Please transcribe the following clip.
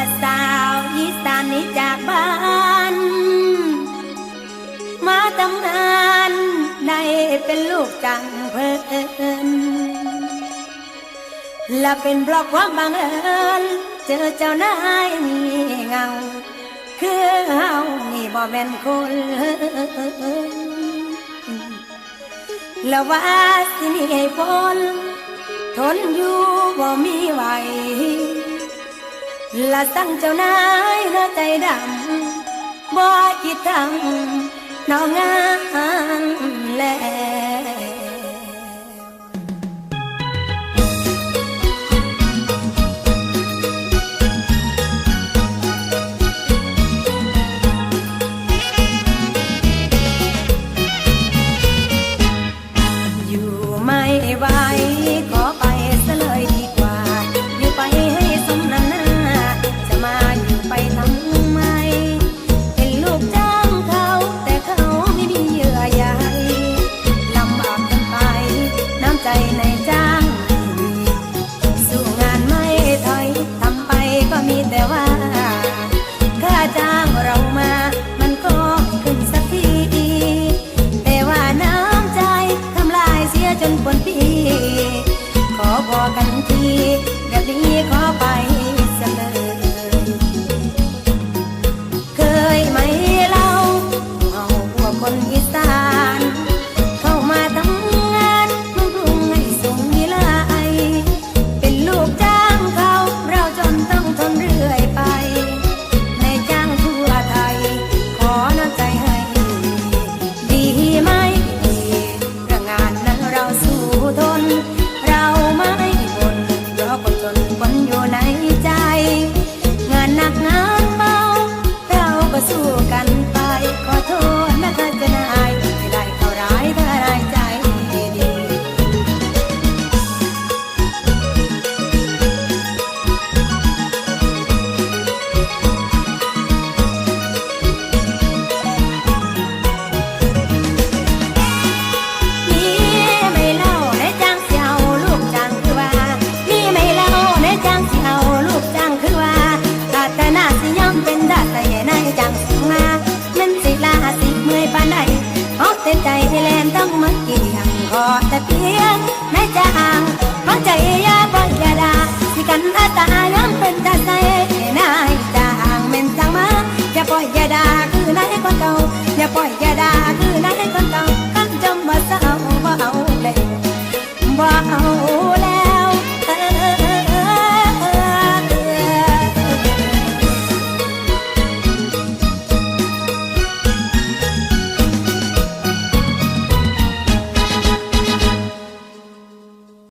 ละสาวยีสานิจากบ้าน มาทำงานได้เป็นลูกจังเพิ่นและเป็นบพราะความบังเอิญเจอเจ้านายมีเงา คือเฮานี่บ่แม่นคนและว่าสินี่ให้พ้นทนอยู่บ่มีไหว ละสั่งเจ้านายน้อใจดำบ่คิดทำน้องงานแล้ว จนปนปีขอพอกันทีแบบนี้ขอไปเสมอเคยไหมเล่าเอาพวกคนอีสาน ทน เกี่ยงขอแต่เพียงในจ้างเพราะใจยาบ่อยยาดาที่กันอาตายังเป็นตาใส